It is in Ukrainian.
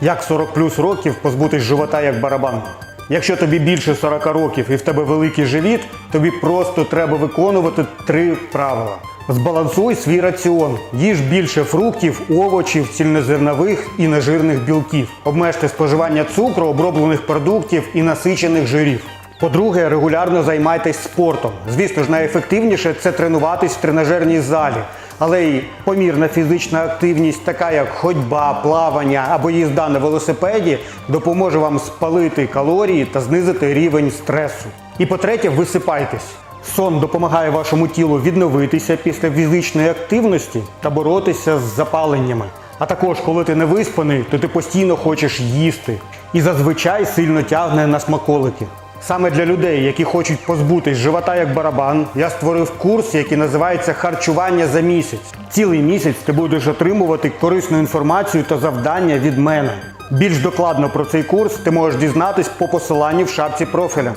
Як 40 плюс років позбутись живота як барабан? Якщо тобі більше 40 років і в тебе великий живіт, тобі просто треба виконувати три правила. Збалансуй свій раціон, їж більше фруктів, овочів, цільнозернових і нежирних білків. Обмежте споживання цукру, оброблених продуктів і насичених жирів. По-друге, регулярно займайтесь спортом. Звісно ж, найефективніше це тренуватись в тренажерній залі. Але й помірна фізична активність, така як ходьба, плавання або їзда на велосипеді, допоможе вам спалити калорії та знизити рівень стресу. І по-третє, висипайтесь. Сон допомагає вашому тілу відновитися після фізичної активності та боротися з запаленнями. А також, коли ти не виспаний, то ти постійно хочеш їсти і зазвичай сильно тягне на смаколики. Саме для людей, які хочуть позбутись живота як барабан, я створив курс, який називається Харчування за місяць. Цілий місяць ти будеш отримувати корисну інформацію та завдання від мене. Більш докладно про цей курс ти можеш дізнатись по посиланню в шапці профіля.